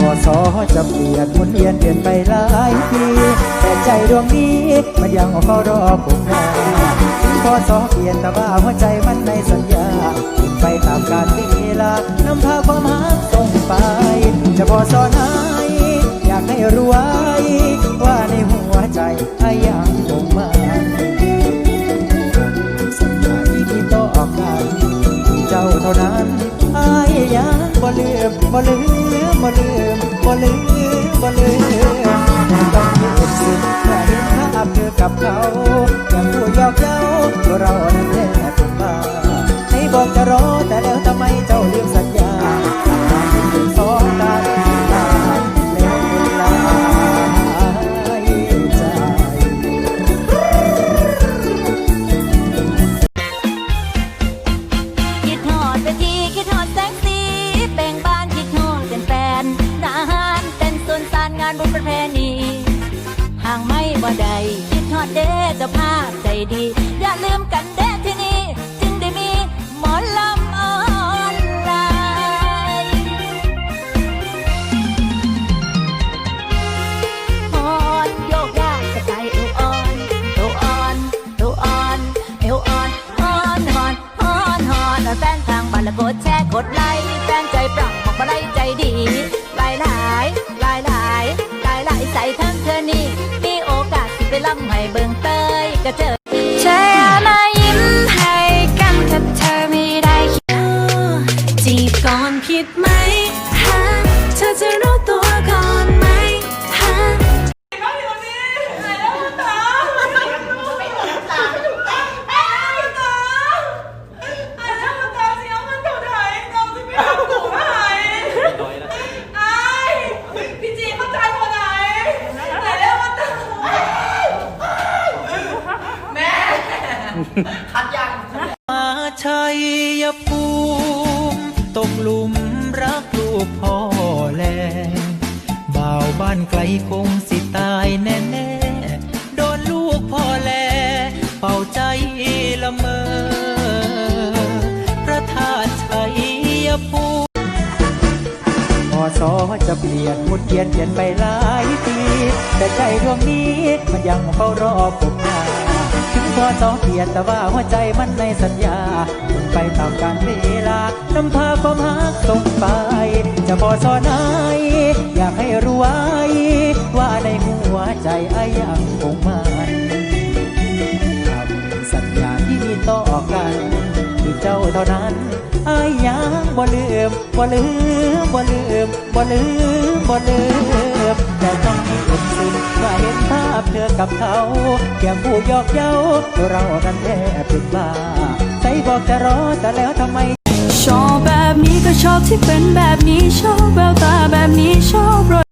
พอสอจะเปลี่ยนหมุนเวียนเปลี่ยนไปหลายปีแต่ใจดวงนี้มันยังเฝ้ารอผมนาถึงพอสอเปลี่ยนแต่ว่าหัวใจมันในสัญญาไปตามกาลเวลานำพาความรักส่งไป จะพอสอไหนอยากให้รู้ไว้ว่าในหัวใจไอ้ยังคงมันสัญญาที่ต่อกันเจ้าเท่านั้นอายยังบ่ลืมบ่ลืมบ่ลืม บ่ลืมบ่ลืมต้องเก็บสิ่เมื่อเห็นภาพเธอกับเขาานบุญประเพณีห่างไม่บ่ได้คิดฮอดเด้จ้าภาพใจดี อย่าลืมกันเด้ที่นี่ จึงได้มีหมอลำออนไลน์ฮอนโยกย้ายสไตล์เอวอ่อนเอวอ่อนเอวอ่อนเอวอ่อนฮอนฮอนฮอนฮอนแฟนทางบ้านละกดแชร์กดไลค์แฟนใจปรับำให้เบิ่ คัดยังมาชัยภูมิตกหลุมรักลูกพ่อแลบ่าวบ้านไกลคงสิตายแน่แน่ๆโดนลูกพ่อแล เป่าใจละเมอพระธาตุชัยภูมิพอสอจะเปลี่ยนหมุนเวียนเปลี่ยนไปหลายปี แต่ใจดวงนี้มันยังเฝ้ารอผม นาถึงเปียนแต่ว่าหัวใจมันในสัญญาเป็นไปตามกาลเวลานำพาความรักส่งไป จะพอสอไหนอยากให้รู้ไว้ว่าในหัวใจไอ้ยังคงมันคำสัญญาที่มีต่อกันคือเจ้าเท่านั้นอายังบ่ลืมบ่ลืมบ่ลืมบ่ลืมบ่ลืมแต่ต้อง เมื่อเห็นภาพเธอกับเขาเพียงผู้หยอกเย้าเรานั้นแทบเป็นบ้าใจบอกจะรอแต่แล้วทำไม ชอบแบบนี้ก็ชอบที่เป็นแบบนี้ชอบแววตาแบบนี้ชอบรอย